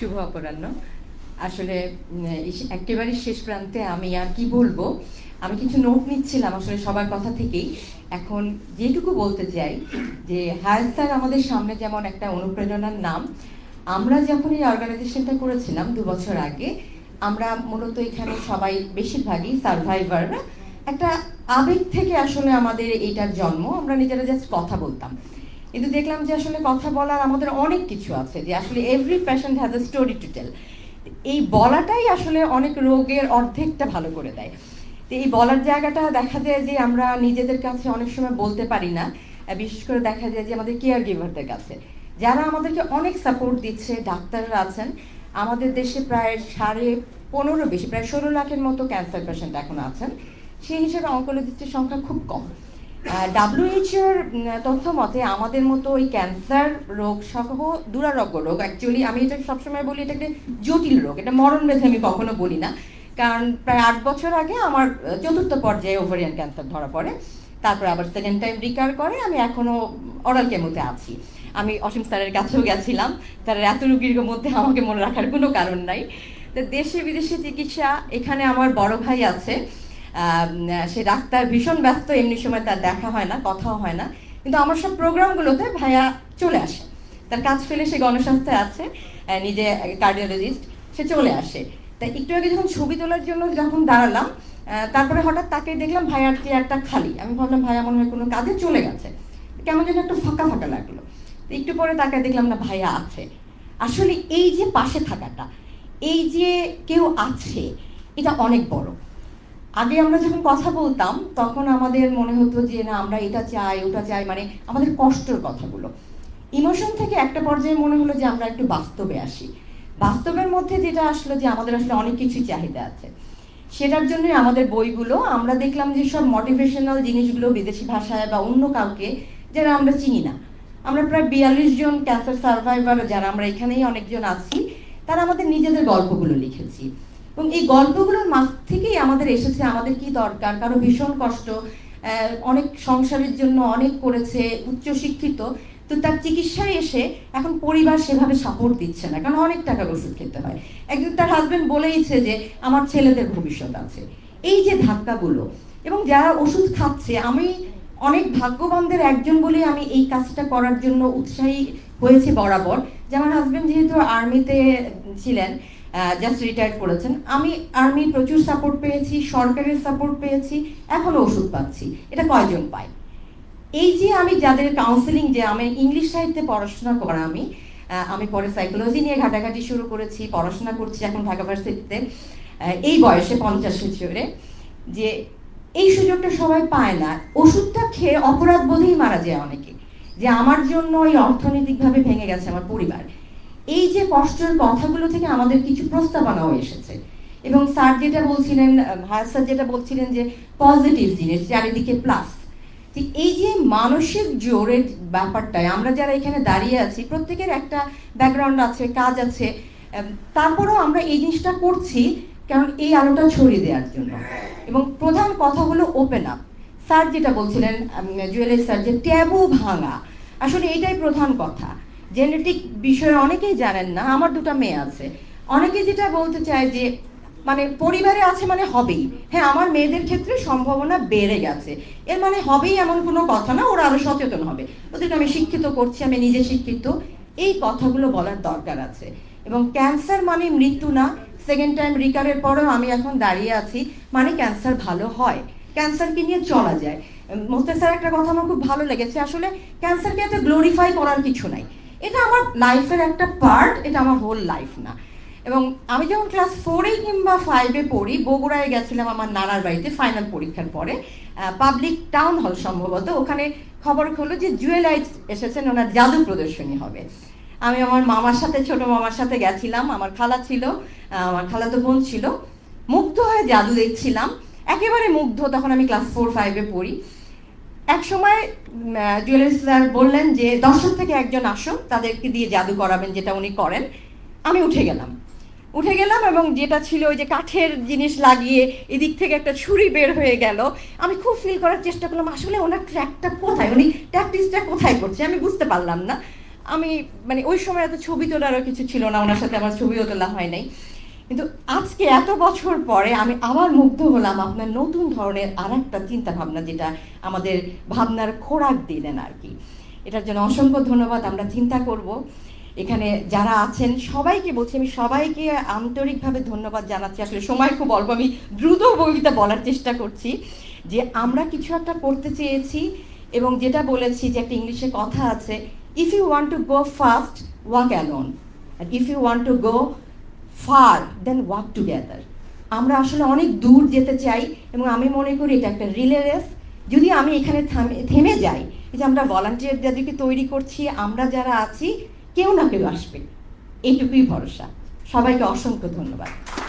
শুভ অপরাহ্ন। আসলে একেবারে শেষ প্রান্তে আমি আর কি বলব? আমি কিছু নোট নিচ্ছিলাম আসলে সবার কথা থেকেই। এখন যেটুকু বলতে চাই, যে হায়ার আমাদের সামনে যেমন একটা অনুপ্রেরণার নাম, আমরা যখন এই অর্গানাইজেশনটা করেছিলাম দু বছর আগে, আমরা মূলত এখানে সবাই বেশিরভাগই সার্ভাইভাররা একটা আবেগ থেকে আসলে আমাদের এইটার জন্ম। আমরা নিজেরা জাস্ট কথা বলতাম। কিন্তু দেখলাম যে আসলে কথা বলার আমাদের অনেক কিছু আছে, যে আসলে every patient has a story to tell এই বলাটাই আসলে অনেক রোগের অর্ধেকটা ভালো করে দেয়। তো এই বলার জায়গাটা দেখা যায় যে আমরা নিজেদের কাছে অনেক সময় বলতে পারি না বিশেষ করে দেখা যায় যে আমাদের কেয়ার গিভারদের কাছে। যারা আমাদেরকে অনেক সাপোর্ট দিচ্ছে, ডাক্তাররা আছেন, আমাদের দেশে প্রায় সাড়ে পনেরো বেশি, প্রায় ষোলো লাখের মতো ক্যান্সার পেশেন্ট এখন আছেন। সেই হিসেবে অঙ্কোলজিস্টের সংখ্যা খুব কম। ডাব্লিউএইচওর তথ্য মতে আমাদের মতো ওই ক্যান্সার রোগ সহ দুরারোগ্য রোগ অ্যাকচুয়ালি আমি এটা সবসময় বলি, এটা একটা জটিল রোগ, এটা মরণ ব্যাধি আমি কখনো বলি না। কারণ প্রায় আট বছর আগে আমার চতুর্থ পর্যায়ে ওভারিয়ান ক্যান্সার ধরা পড়ে, তারপরে আবার সেকেন্ড টাইম রিকার করে, আমি এখনও অরাল কেমোতে আছি। আমি অসীম স্যারের কাছেও গেছিলাম, তার এত রুগীর মধ্যে আমাকে মনে রাখার কোনো কারণ নাই। তো দেশে বিদেশে চিকিৎসা, এখানে আমার বড় ভাই আছে সে ডাক্তার ভীষণ ব্যস্ত, এমনি সময় তার দেখা হয় না, কথাও হয় না। কিন্তু আমার সব প্রোগ্রামগুলোতে ভাইয়া চলে আসে। তার কাজ ফেলে সে গণস্বাস্থ্যে আছে নিজে কার্ডিওলজিস্ট, সে চলে আসে। তা একটু আগে যখন ছবি তোলার জন্য যখন দাঁড়ালাম তারপরে হঠাৎ তাকে দেখলাম ভাইয়ার চেয়ারটা খালি। আমি ভাবলাম, ভাইয়া, মনে হয় কোনো কাজে চলে গেছে। কেমন যেন একটু ফাঁকা ফাঁকা লাগল। একটু পরে তাকে দেখলাম, না, ভাইয়া আছে। আসলে এই যে পাশে থাকাটা, এই যে কেউ আছে, এটা অনেক বড়। আগে আমরা যখন কথা বলতাম, তখন আমাদের মনে হতো যে, না, আমরা এটা চাই, ওটা চাই। মানে আমাদের কষ্টের কথাগুলো। ইমোশন থেকে একটা পর্যায়ে মনে হলো যে, আমরা একটু বাস্তবে আসি। বাস্তবের মধ্যে যেটা আসলো যে, আমাদের আসলে অনেক কিছুই চাহিদা আছে। সেটার জন্যই আমাদের বইগুলো, আমরা দেখলাম যে, সব মোটিভেশনাল জিনিসগুলো বিদেশি ভাষায় বা অন্য কাউকে যারা আমরা চিনি না। আমরা প্রায় বিয়াল্লিশ জন ক্যান্সার সার্ভাইভার যারা আমরা এখানেই অনেকজন আছি, তারা আমাদের নিজেদের গল্পগুলো লিখেছি। এবং এই গল্পগুলোর মাঝ থেকেই আমাদের এসেছে আমাদের কি দরকার? কারও ভীষণ কষ্ট অনেক সংসারের জন্য অনেক করেছে, উচ্চশিক্ষিত, তো তার চিকিৎসায় এসে এখন পরিবার সেভাবে সাপোর্ট দিচ্ছে না, কারণ অনেক টাকার ওষুধ খেতে হয়। একদিন তার হাজবেন্ড বলেইছে যে, আমার ছেলেদের ভবিষ্যৎ আছে। এই যে ধাক্কাগুলো, এবং যারা ওষুধ খাচ্ছে, আমি অনেক ভাগ্যবানদের একজন বলে আমি এই কাজটা করার জন্য উৎসাহী হয়েছে বরাবর। যে আমার হাজবেন্ড যেহেতু আর্মিতে ছিলেন জাস্ট রিটায়ার্ড করেছেন। আমি আর্মি প্রচুর সাপোর্ট পেয়েছি, সরকারের সাপোর্ট পেয়েছি, এখনও ওষুধ পাচ্ছি। এটা কয়জন পায়? এই যে আমি যাদের কাউন্সিলিং যে আমি ইংলিশ সাহিত্যে পড়াশোনা করা আমি আমি পরে সাইকোলজি নিয়ে ঘাটাঘাটি শুরু করেছি, পড়াশোনা করছি এখন ঢাকা ভার্সিটিতে এই বয়সে পঞ্চাশ বছরে, যে এই সুযোগটা সবাই পায় না। ওষুধটা খেয়ে অপরাধ বোধেই মারা যায় অনেকে। যে আমার জন্য এই অর্থনৈতিকভাবে ভেঙে গেছে আমার পরিবার। এই যে কষ্টের কথাগুলো থেকে আমাদের কিছু প্রস্তাবনাও এসেছে। এবং স্যার যেটা বলছিলেন ভাইস স্যার যেটা বলছিলেন যে পজিটিভ জিনিস, চারিদিকে প্লাস ঠিক এই যে মানসিক জোরের ব্যাপারটায় আমরা যারা এখানে দাঁড়িয়ে আছি, প্রত্যেকের একটা ব্যাকগ্রাউন্ড আছে, কাজ আছে তারপরেও আমরা এই জিনিসটা করছি কারণ এই আলোটা ছড়িয়ে দেওয়ার জন্য। এবং প্রধান কথা হলো ওপেন আপ স্যার যেটা বলছিলেন জুয়েলারি স্যার যে ট্যাবু ভাঙা, আসলে এটাই প্রধান কথা। জেনেটিক বিষয়ে অনেকেই জানেন না, আমার দুটো মেয়ে আছে। অনেকে যেটা বলতে চায় যে মানে পরিবারে আছে মানে হবেই। হ্যাঁ আমার মেয়েদের ক্ষেত্রে সম্ভাবনা বেড়ে গেছে। এর মানে হবেই এমন কোনো কথা না, ওরা আরও সচেতন হবে। ওদেরকে আমি শিক্ষিত করছি, আমি নিজে শিক্ষিত। এই কথাগুলো বলার দরকার আছে। এবং ক্যান্সার মানে মৃত্যু না। সেকেন্ড টাইম রিকারের পরেও আমি এখন দাঁড়িয়ে আছি মানে ক্যান্সার ভালো হয়। ক্যান্সারকে নিয়ে চলা যায়। মোস্তে স্যার, একটা কথা আমার খুব ভালো লেগেছে। আসলে ক্যান্সারকে এত গ্লোরিফাই করার কিছু নাই। এটা আমার লাইফের একটা পার্ট এটা আমার হোল লাইফ না। এবং আমি যখন ক্লাস ফোরে কিংবা ফাইভে পড়ি, বগুড়ায় গেছিলাম আমার নানার বাড়িতে ফাইনাল পরীক্ষার পরে। পাবলিক টাউন হল সম্ভবত, ওখানে খবর হলো যে জুয়েলাইট এসেছেন, ওনার জাদু প্রদর্শনী হবে। আমি আমার মামার সাথে, ছোট মামার সাথে গেছিলাম, আমার খালা ছিল আমার খালাতো বোন ছিল। মুগ্ধ হয়ে জাদু দেখছিলাম। একেবারে মুগ্ধ, তখন আমি ক্লাস ফোর ফাইভে পড়ি। এক সময় জুয়েলারি স্যার বললেন যে, দর্শক থেকে একজন আসুন, তাদেরকে দিয়ে জাদু করাবেন যেটা উনি করেন। আমি উঠে গেলাম। উঠে গেলাম এবং যেটা ছিল ওই যে কাঠের জিনিস লাগিয়ে এদিক থেকে একটা ছুরি বের হয়ে গেল। আমি খুব ফিল করার চেষ্টা করলাম, আসলে ওনার ট্র্যাকটা কোথায়? উনি প্র্যাকটিসটা কোথায় করছে? আমি বুঝতে পারলাম না। আমি মানে ওই সময় এত ছবি তোলারও কিছু ছিল না, ওনার সাথে আমার ছবিও তোলা হয় নাই। কিন্তু আজকে এত বছর পরে আমি আবার মুগ্ধ হলাম আপনার নতুন ধরনের আর একটা চিন্তা ভাবনা যেটা আমাদের ভাবনার খোরাক দিলেন আর কি। এটার জন্য অসংখ্য ধন্যবাদ, আমরা চিন্তা করব। এখানে যারা আছেন, সবাইকে বলছি, আমি সবাইকে আন্তরিকভাবে ধন্যবাদ জানাচ্ছি। আসলে সময় খুব অল্প, আমি দ্রুত বইটা বলার চেষ্টা করছি যে আমরা কিছু একটা করতে চেয়েছি এবং যেটা বলেছি যে একটা ইংলিশে কথা আছে if you want to go fast walk alone R if you want to go far then walk together আমরা আসলে অনেক দূর যেতে চাই এবং আমি মনে করি এটা একটা রিলে রেস যদি আমি এখানে থামে- থেমে যাই, এই যে আমরা ভলান্টিয়ার যাদেরকে তৈরি করছি, আমরা যারা আছি, কেউ না কেউ আসবে। এইটুকুই ভরসা। সবাইকে অসংখ্য ধন্যবাদ।